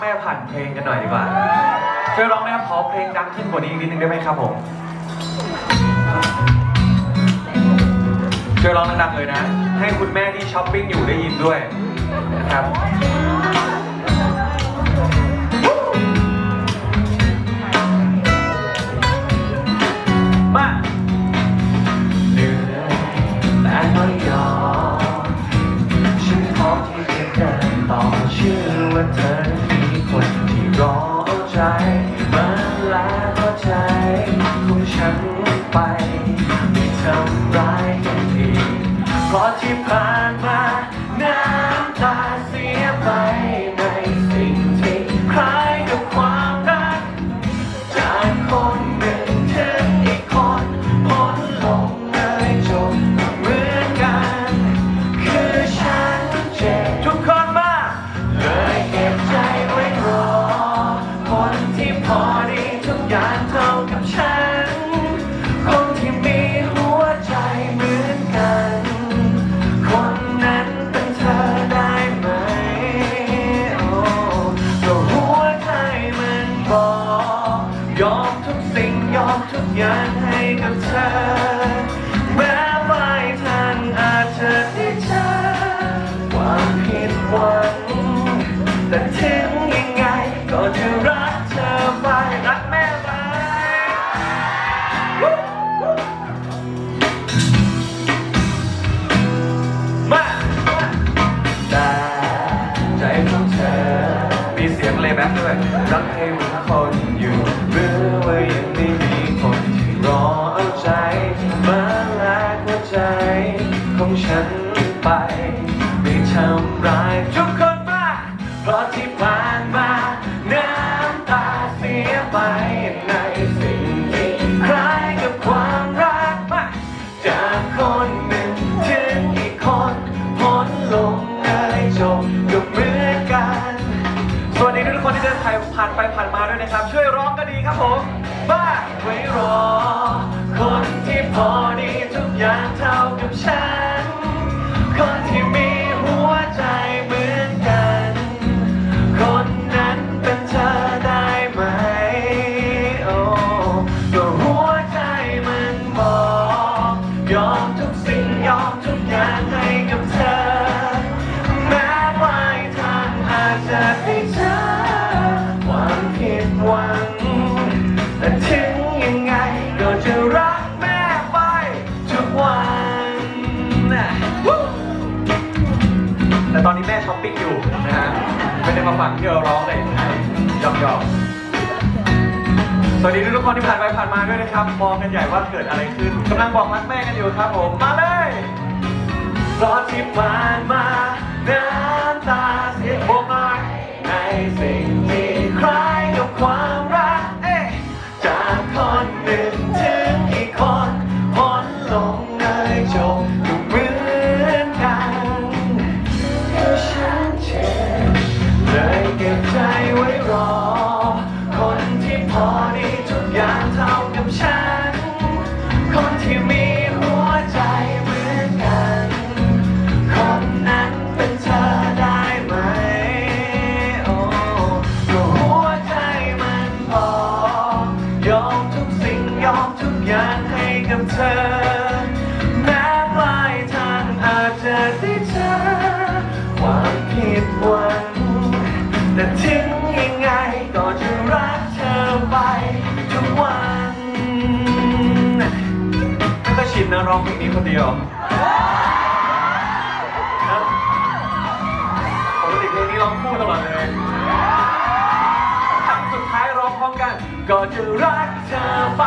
แม่ผ่านเพลงกันหน่อยดีกว่าช่วยร้องนะครับขอเพลงดังขึ้นกว่านี้อีกนิดนึงได้ไหมครับผมช่วยร้องดังๆเลยนะ ให้คุณแม่ที่ช้อปปิ้งอยู่ได้ยินด้วยนะครับ รอใจมาและก็ใจของฉันไปไม่ทำร้ายกันอีกเพราะที่ผ่านมาน้ำตา เสียงเลยแบ็คด้วยรักให้ทุกคนอยู่หรือว่ายังไม่มีคนที่รอเอาใจ มาแลกหัวใจของฉันไปไม่ทำร้ายทุกคนมาเพราะที่ผ่าน ผ่านไปผ่านมาด้วยนะครับ ช่วยร้องก็ดีครับผมบ้าไว้รอ คนที่พอดีทุกอย่างเท่ากับฉัน คนที่มีหัวใจเหมือนกัน คนนั้นเป็นเธอได้ไหม โอ้ก็หัวใจมันบอก ยอมทุกสิ่งยอมทุกอย่างให้กับเธอ แม้ปลายทางอาจจะ ปิ้งอยู่นะฮะไม่ได้มาฟังที่เราร้องเลยหยอกหยอกสวัสดีทุกคนที่ผ่านไปผ่านมาด้วยนะครับมองกันใหญ่ว่าเกิดอะไรขึ้นกำลังบอกรักแม่กันอยู่ครับผมมาเลยรอที่ผ่านมาน้ำตาเสียโบกหน่อยในสิ่ง ที่มีหัวใจเหมือนกัน คนนั้นเป็นเธอได้ไหม โอ้ก็หัวใจมันบอยอมทุกสิ่งยอมทุกอย่างให้กับเธอ แม้ปลายทางอาจจะได้เจอความผิดหวังแต่ถึงยังไงก็จะรักเธอไปทุกวัน นะร้องเพลงนี้คนเดียวนะปกติเพลงนี้ร้องคู่ตลอดเลยครั้งสุดท้ายร้องพร้อมกัน ก็จะรักเธอไป